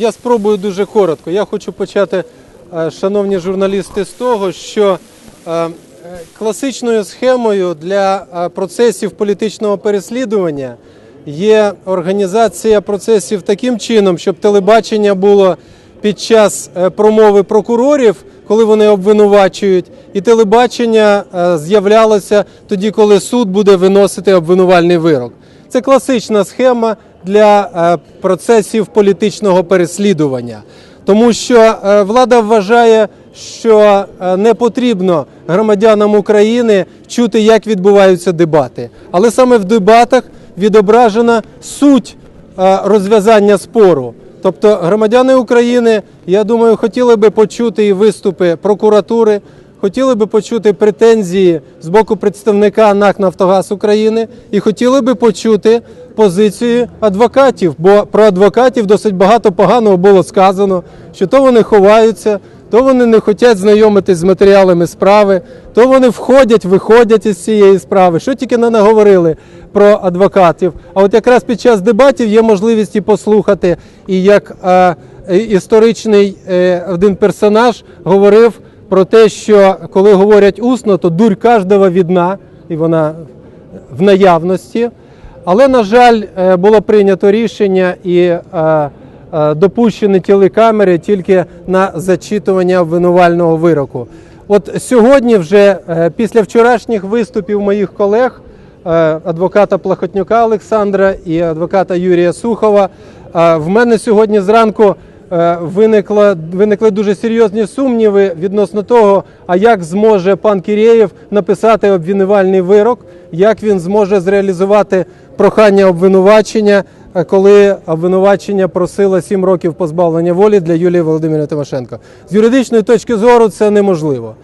Я спробую дуже коротко. Я хочу почати, е, шановні журналісти, з того, що е, е, класичною схемою для процесів політичного переслідування є організація процесів таким чином, щоб телебачення було під час промови прокурорів, коли вони обвинувачують, і телебачення з'являлося тоді, коли суд буде виносити обвинувальний вирок. Це класична схема для е, процесів політичного переслідування, тому що е, влада вважає, що е, не потрібно громадянам України чути, як відбуваються дебати. Але саме в дебатах відображена суть розв'язання спору. Тобто громадяни України, я думаю, хотіли би почути і виступи прокуратури, хотіли би почути претензії з боку представника НАК Нафтогаз України і хотіли би почути позицію адвокатів, бо про адвокатів досить багато поганого було сказано, що то вони ховаються, то вони не хочуть знайомитись з матеріалами справи, то вони входять, виходять із цієї справи. Що тільки не наговорили про адвокатів. А от якраз під час дебатів є можливість і послухати, і як е, історичний е, один персонаж говорив про те, що коли говорять усно, то дурь кожного відна, і вона в наявності. Але, на жаль, е, було прийнято рішення і е, е, допущені телекамери тільки на зачитування обвинувального вироку. От сьогодні, вже після вчорашніх виступів моїх колег, адвоката Плахотнюка Олександра і адвоката Юрія Сухова, в мене сьогодні зранку е, виникло, виникли дуже серйозні сумніви відносно того, а як зможе пан Кірєєв написати обвинувальний вирок, як він зможе зреалізувати прохання обвинувачення, е, коли обвинувачення просило 7 років позбавлення волі для Юлії Володимирівни Тимошенко. З юридичної точки зору це неможливо.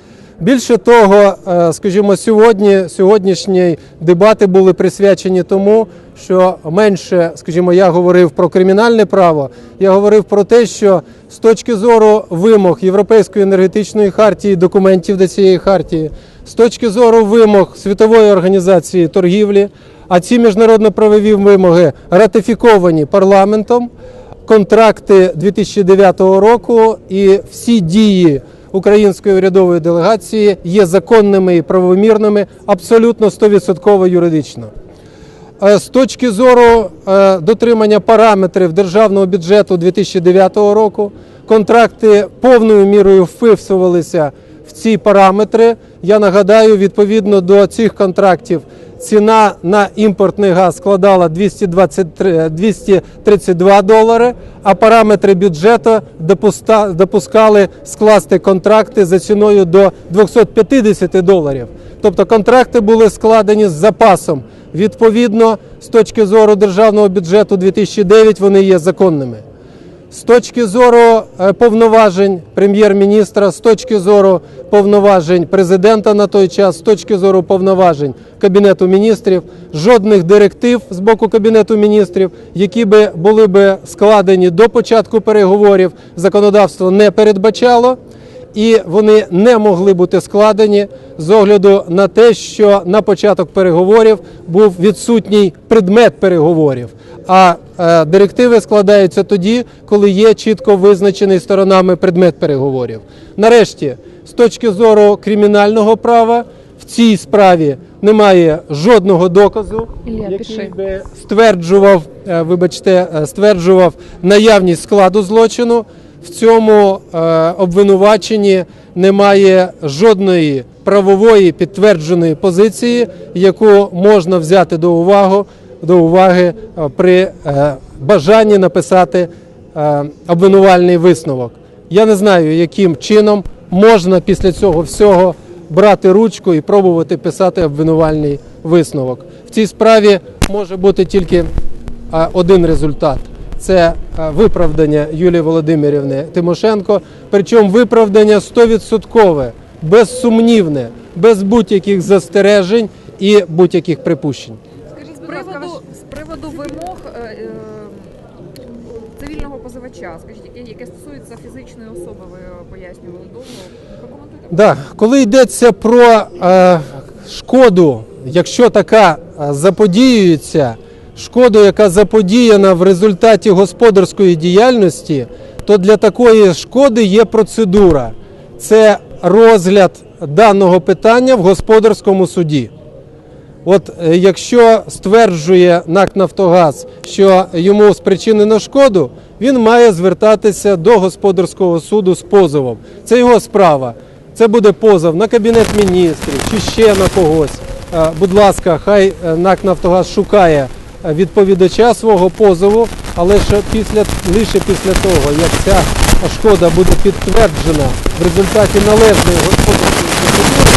Більше того, е, скажімо, сьогодні сьогоднішні дебати були присвячені тому, що менше, скажімо, я говорив про кримінальне право, я говорив про те, що з точки зору вимог Європейської енергетичної хартії, документів до цієї хартії, з точки зору вимог Світової організації торгівлі, а ці міжнародно-правові вимоги ратифіковані парламентом, контракти 2009 року і всі дії української урядової делегації є законними і правомірними, абсолютно 100% юридично. Е, З точки зору е, дотримання параметрів державного бюджету 2009 року, контракти повною мірою вписувалися в ці параметри. Я нагадаю, відповідно до цих контрактів ціна на імпортний газ складала 223, 232 долари, а параметри бюджету допускали скласти контракти за ціною до 250 доларів. Тобто контракти були складені з запасом. Відповідно, з точки зору державного бюджету 2009 вони є законними. З точки зору е, повноважень прем'єр-міністра, з точки зору повноважень президента на той час, з точки зору повноважень Кабінету міністрів, жодних директив з боку Кабінету міністрів, які би були б складені до початку переговорів, законодавство не передбачало і вони не могли бути складені з огляду на те, що на початок переговорів був відсутній предмет переговорів. А е, директиви складаються тоді, коли є чітко визначений сторонами предмет переговорів. Нарешті, з точки зору кримінального права, в цій справі немає жодного доказу, Ілля, який пиши. би стверджував, е, вибачте, е, стверджував наявність складу злочину. В цьому е, обвинуваченні немає жодної правової підтвердженої позиції, яку можна взяти до уваги, до уваги е, при е, бажанні написати обвинувальний висновок. Я не знаю, яким чином можна після цього всього брати ручку і пробувати писати обвинувальний висновок. В цій справі може бути тільки один результат. Це виправдання Юлії Володимирівни Тимошенко. Причому виправдання 100%, безсумнівне, без будь-яких застережень і будь-яких припущень. Скажіть, З будь ласка, приводу, з приводу вимог е, е, цивільного позивача, скажіть, яке, яке стосується фізичної особи, ви пояснювали довго. Да, коли йдеться про е, шкоду, якщо така е, заподіюється, шкоду, яка заподіяна в результаті господарської діяльності, то для такої шкоди є процедура. Це розгляд даного питання в господарському суді. От е, якщо стверджує НАК Нафтогаз, що йому спричинено шкоду, він має звертатися до господарського суду з позовом. Це його справа. Це буде позов на кабінет міністрів чи ще на когось. Е, Будь ласка, хай е, НАК Нафтогаз шукає відповідача свого позову, але ще після лише після того, як ця шкода буде підтверджена в результаті належної господарської процедури,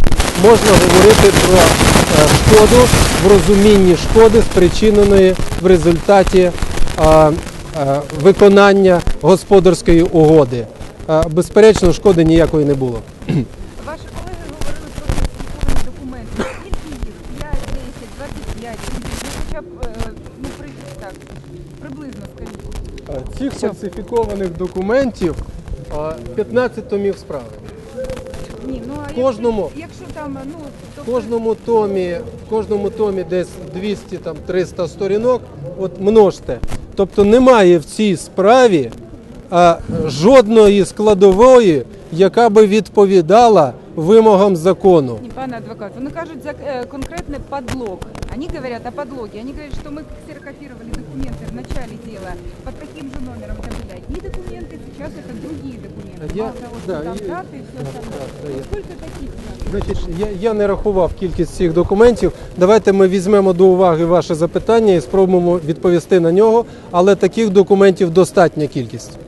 можна говорити про е, шкоду в розумінні шкоди, спричиненої в результаті е, е, виконання господарської угоди. Безперечно, шкоди ніякої не було. Хоча б, е, ну, при, так, приблизно скажіть. Цих фальсифікованих документів е, 15 томів справи. Ні, ну, а Кожному. Якщо, якщо там, ну, В тобто, кожному томі, в кожному томі десь 200 там 300 сторінок. От множте. Тобто немає в цій справі а, жодної складової, яка би відповідала вимогам закону. Ні, пане адвокат, вони кажуть за е, конкретний подлог. Они говорят о подлоге. Они говорят, что мы ксерокопировали документы в начале дела под таким же номером tabеля. И документы сейчас это другие документы. Я- Мало того, да, что там и- даты и все да, остальное. да, да, я- Сколько таких у нас? Значить, я, я не рахував кількість цих документів. Давайте ми візьмемо до уваги ваше запитання і спробуємо відповісти на нього. Але таких документів достатня кількість.